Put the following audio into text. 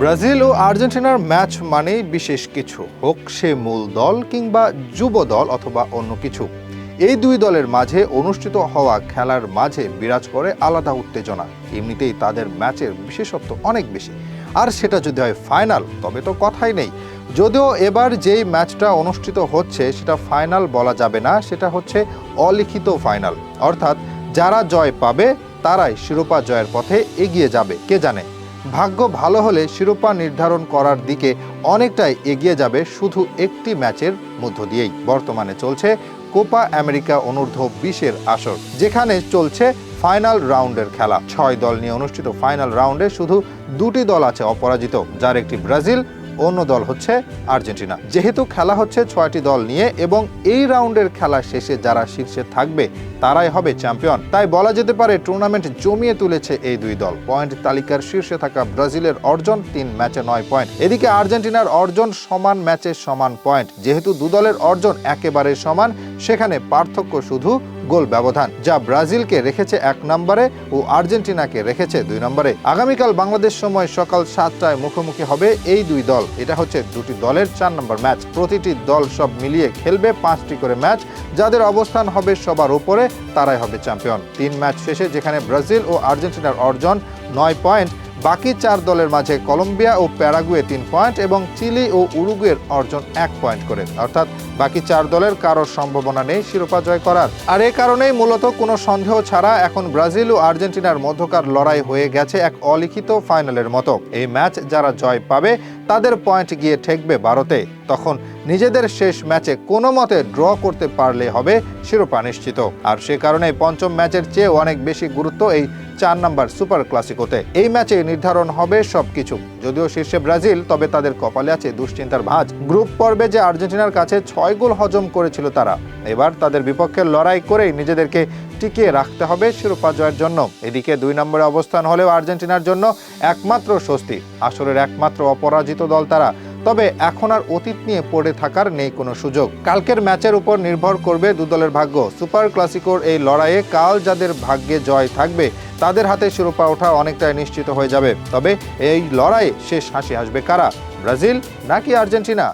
Brazil ও আর্জেন্টিনার match মানেই বিশেষ কিছু। হোক সে মূল দল কিংবা যুব দল অথবা অন্য কিছু। এই দুই দলের মাঝে অনুষ্ঠিত হওয়া খেলার মাঝে বিরাজ করে আলাদা উত্তেজনা। এমনিতেই তাদের ম্যাচের বিশেষত্ব অনেক বেশি। আর সেটা যদি হয় ফাইনাল, তবে তো কথাই নেই। যদিও এবার যেই ম্যাচটা অনুষ্ঠিত হচ্ছে, সেটা ফাইনাল বলা যাবে না, সেটা হচ্ছে অলিখিত ফাইনাল। অর্থাৎ যারা জয় পাবে, তারাই শিরোপা জয়ের পথে এগিয়ে যাবে, কে জানে? ভাগ্য ভালো হলে শিরোপা নির্ধারণ করার দিকে অনেকটাই এগিয়ে যাবে শুধু একটি ম্যাচের মধ্য দিয়েই। বর্তমানে চলছে কোপা আমেরিকা অনূর্ধ্ব বিশের আসর, যেখানে চলছে ফাইনাল রাউন্ডের খেলা। ছয় দল নিয়ে অনুষ্ঠিত ফাইনাল রাউন্ডে শুধু দুটি দল আছে অপরাজিত, যার একটি ব্রাজিল অন্য দল হচ্ছে আর্জেন্টিনা। যেহেতু খেলা হচ্ছে ছয়টি দল নিয়ে এবং এই রাউন্ডের খেলা শেষে যারা শীর্ষে থাকবে, তারাই হবে চ্যাম্পিয়ন। তাই বলা যেতে পারে, টুর্নামেন্ট জমিয়ে তুলেছে এই দুই দল। পয়েন্ট তালিকার শীর্ষে থাকা ব্রাজিলের অর্জন তিন ম্যাচে নয় পয়েন্ট। এদিকে আর্জেন্টিনার অর্জন সমান ম্যাচে সমান পয়েন্ট। যেহেতু দু দলের অর্জন একেবারে সমান, সেখানে পার্থক্য শুধু গোল ব্যবধান, যা ব্রাজিলকে রেখেছে এক নম্বরে ও আর্জেন্টিনাকে রেখেছে দুই নম্বরে। আগামীকাল বাংলাদেশ সময় সকাল সাতটায় মুখোমুখি হবে এই দুই দল। এটা হচ্ছে দুটি দলের চার নম্বর ম্যাচ। প্রতিটি দল সব মিলিয়ে খেলবে পাঁচটি করে ম্যাচ। যাদের অবস্থান হবে সবার উপরে, তারাই হবে চ্যাম্পিয়ন। তিন ম্যাচ শেষে যেখানে ব্রাজিল ও আর্জেন্টিনার অর্জন, নয় পয়েন্ট। বাকি চার দলের মাঝে কলম্বিয়া ও প্যারাগুয়ে তিন পয়েন্ট এবং চিলি ও উরুগুয়ের অর্জন এক পয়েন্ট করে। অর্থাৎ বাকি চার দলের কারোর সম্ভাবনা নেই শিরোপা জয় করার। আর এ কারণেই মূলত কোনো সন্দেহ ছাড়া এখন ব্রাজিল ও আর্জেন্টিনার মধ্যকার লড়াই হয়ে গেছে এক অলিখিত ফাইনালের মতো। এই ম্যাচ যারা জয় পাবে তাদের পয়েন্ট গিয়ে ঠেকবে ভারতে, তখন নিজেদের শেষ ম্যাচে কোনো মতে ড্র করতে পারলে হবে শিরোপা নিশ্চিত। আর সে কারণে পঞ্চম ম্যাচের চেয়ে অনেক বেশি গুরুত্ব এই চার নাম্বার সুপার ক্লাসিকোতে। এই ম্যাচে নির্ধারণ হবে সবকিছু। যদিও শীর্ষে ব্রাজিল, তবে তাদের কপালে আছে দুশ্চিন্তার ভাঁজ। গ্রুপ পর্বে যে আর্জেন্টিনার কাছে ছয় গোল হজম করেছিল তারা, এবার তাদের বিপক্ষে লড়াই করেই নিজেদেরকে টিকিয়ে রাখতে হবে শিরোপা জয়ের জন্য। এদিকে দুই নম্বরে অবস্থান হলেও আর্জেন্টিনার জন্য একমাত্র স্বস্তি, আসরের একমাত্র অপরাজিত দল তারা। তবে এখন আর অতীত নিয়ে পড়ে থাকার নেই কোনো সুযোগ। কালকের ম্যাচের উপর নির্ভর করবে দু দলের ভাগ্য। সুপার ক্লাসিকোর এই লড়াইয়ে কাল যাদের ভাগ্যে জয় থাকবে, তাদের হাতে শিরোপা ওঠা অনেকটাই নিশ্চিত হয়ে যাবে। তবে এই লড়াইয়ে শেষ হাসি আসবে কারা? ব্রাজিল নাকি আর্জেন্টিনা?